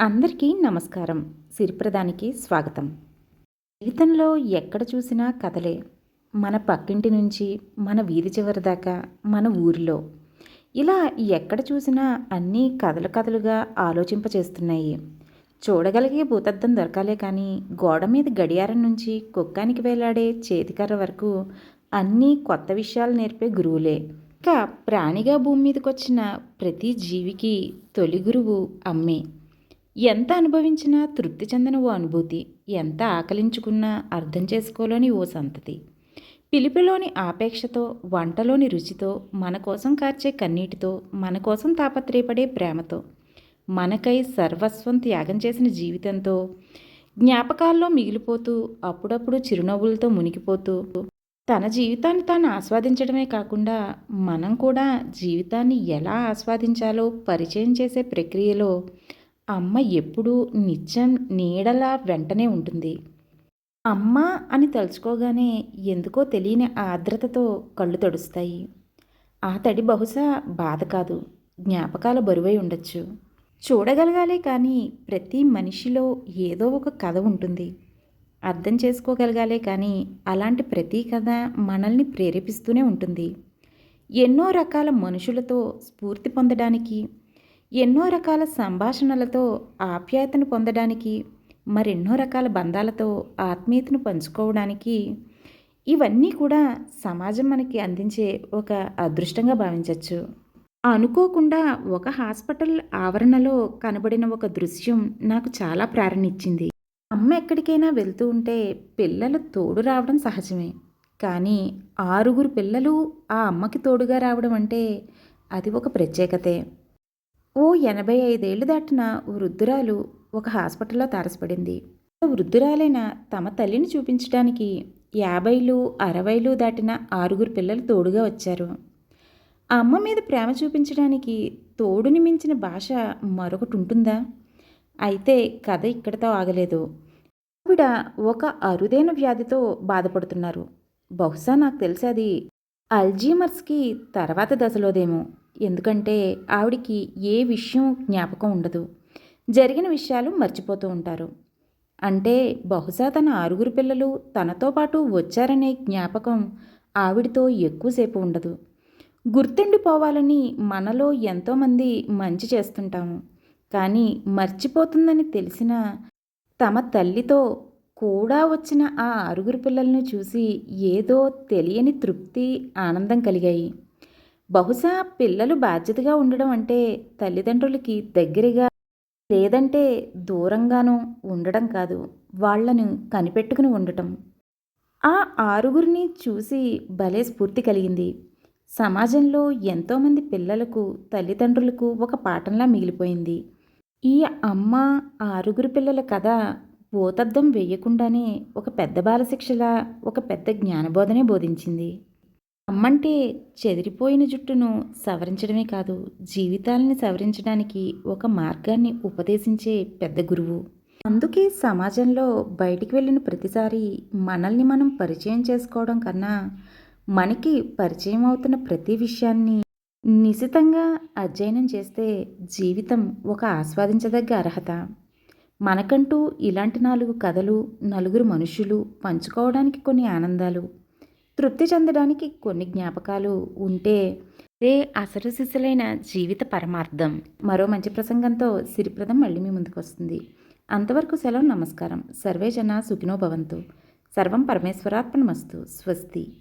అందరికీ నమస్కారం. సిరిప్రదానికి స్వాగతం. జీవితంలో ఎక్కడ చూసినా కథలే. మన పక్కింటి నుంచి మన వీధి చివరి దాకా మన ఊరిలో. ఇలా ఎక్కడ చూసినా అన్నీ కథలు కథలుగా ఆలోచింపచేస్తున్నాయి. చూడగలిగే భూతద్దం దొరకాలే కానీ గోడ మీద గడియారం నుంచి కుక్కానికి వేలాడే చేతికర్ర వరకు అన్నీ కొత్త విషయాలు నేర్పే గురువులే. ఇక ప్రాణిగా భూమి మీదకొచ్చిన ప్రతి జీవికి తొలి గురువు అమ్మే. ఎంత అనుభవించినా తృప్తి చెందిన ఓ అనుభూతి ఎంత ఆకలించుకున్నా అర్థం చేసుకోలేని ఓ సంతతి. పిలిపిలోని ఆపేక్షతో వంటలోని రుచితో మన కోసం కార్చే కన్నీటితో మన కోసం తాపత్రయపడే ప్రేమతో మనకై సర్వస్వం త్యాగం చేసిన జీవితంతో జ్ఞాపకాల్లో మిగిలిపోతూ అప్పుడప్పుడు చిరునవ్వులతో మునిగిపోతూ తన జీవితాన్ని తాను ఆస్వాదించడమే కాకుండా మనం కూడా జీవితాన్ని ఎలా ఆస్వాదించాలో పరిచయం చేసే ప్రక్రియలో అమ్మ ఎప్పుడూ నిత్యం నీడలా వెంటనే ఉంటుంది. అమ్మ అని తలుచుకోగానే ఎందుకో తెలియని ఆర్ద్రతతో కళ్ళు తడుస్తాయి. ఆ తడి బహుశా బాధ కాదు జ్ఞాపకాల బరువై ఉండొచ్చు. చూడగలగాలే కానీ ప్రతి మనిషిలో ఏదో ఒక కథ ఉంటుంది. అర్థం చేసుకోగలగాలే కానీ అలాంటి ప్రతి కథ మనల్ని ప్రేరేపిస్తూనే ఉంటుంది. ఎన్నో రకాల మనుషులతో స్ఫూర్తి పొందడానికి ఎన్నో రకాల సంభాషణలతో ఆప్యాయతను పొందడానికి మరెన్నో రకాల బంధాలతో ఆత్మీయతను పంచుకోవడానికి ఇవన్నీ కూడా సమాజం మనకి అందించే ఒక అదృష్టంగా భావించవచ్చు అనుకోకుండా ఒక హాస్పిటల్ ఆవరణలో కనబడిన ఒక దృశ్యం నాకు చాలా ప్రేరణిచ్చింది. అమ్మ ఎక్కడికైనా వెళ్తూ ఉంటే పిల్లలు తోడు రావడం సహజమే. కానీ ఆరుగురు పిల్లలు ఆ అమ్మకి తోడుగా రావడం అంటే అది ఒక ప్రత్యేకతే. ఓ ఎనభై ఐదేళ్ళు దాటిన వృద్ధురాలు ఒక హాస్పిటల్లో తారసపడింది. వృద్ధురాలైన తమ తల్లిని చూపించడానికి యాభైలు అరవైలు దాటిన ఆరుగురు పిల్లలు తోడుగా వచ్చారు. అమ్మ మీద ప్రేమ చూపించడానికి తోడుని మించిన భాష మరొకటి ఉంటుందా? అయితే కథ ఇక్కడితో ఆగలేదు. ఆవిడ ఒక అరుదైన వ్యాధితో బాధపడుతున్నారు. బహుశా నాకు తెలిసి అది అల్జీమర్స్కి తర్వాత దశలోదేమో. ఎందుకంటే ఆవిడికి ఏ విషయం జ్ఞాపకం ఉండదు. జరిగిన విషయాలు మర్చిపోతూ ఉంటారు. అంటే బహుశా తన ఆరుగురు పిల్లలు తనతో పాటు వచ్చారనే జ్ఞాపకం ఆవిడితో ఎక్కువసేపు ఉండదు. గుర్తుండిపోవాలని మనలో ఎంతోమంది మంచి చేస్తుంటాము. కానీ మర్చిపోతుందని తెలిసిన తమ తల్లితో కూడా వచ్చిన ఆ ఆరుగురు పిల్లలను చూసి ఏదో తెలియని తృప్తి ఆనందం కలిగాయి. బహుశా పిల్లలు బాధ్యతగా ఉండడం అంటే తల్లిదండ్రులకి దగ్గరగా లేదంటే దూరంగానూ ఉండడం కాదు. వాళ్ళను కనిపెట్టుకుని ఉండటం. ఆ ఆరుగురిని చూసి భలే స్ఫూర్తి కలిగింది. సమాజంలో ఎంతోమంది పిల్లలకు తల్లిదండ్రులకు ఒక పాఠంలా మిగిలిపోయింది. ఈ అమ్మ ఆరుగురు పిల్లల కథ భూతద్దం వేయకుండానే ఒక పెద్ద బాలశిక్షలా ఒక పెద్ద జ్ఞానబోధనే బోధించింది. అమ్మంటే చెదిరిపోయిన జుట్టును సవరించడమే కాదు జీవితాలని సవరించడానికి ఒక మార్గాన్ని ఉపదేశించే పెద్ద గురువు. అందుకే సమాజంలో బయటికి వెళ్ళిన ప్రతిసారి మనల్ని మనం పరిచయం చేసుకోవడం కన్నా మనకి పరిచయం అవుతున్న ప్రతి విషయాన్ని నిశితంగా అధ్యయనం చేస్తే జీవితం ఒక ఆస్వాదించదగ్గ అర్హత. మనకంటూ ఇలాంటి నాలుగు కథలు నలుగురు మనుషులు పంచుకోవడానికి కొన్ని ఆనందాలు. తృప్తి చెందడానికి కొన్ని జ్ఞాపకాలు ఉంటే రే అసలు జీవిత పరమార్థం. మరో మంచి ప్రసంగంతో సిరిప్రదం మళ్ళీ మీ ముందుకు వస్తుంది అంతవరకు సెలవు నమస్కారం. సర్వే జన సుఖినో భవంతు. సర్వం పరమేశ్వరార్పణమస్తు. స్వస్తి.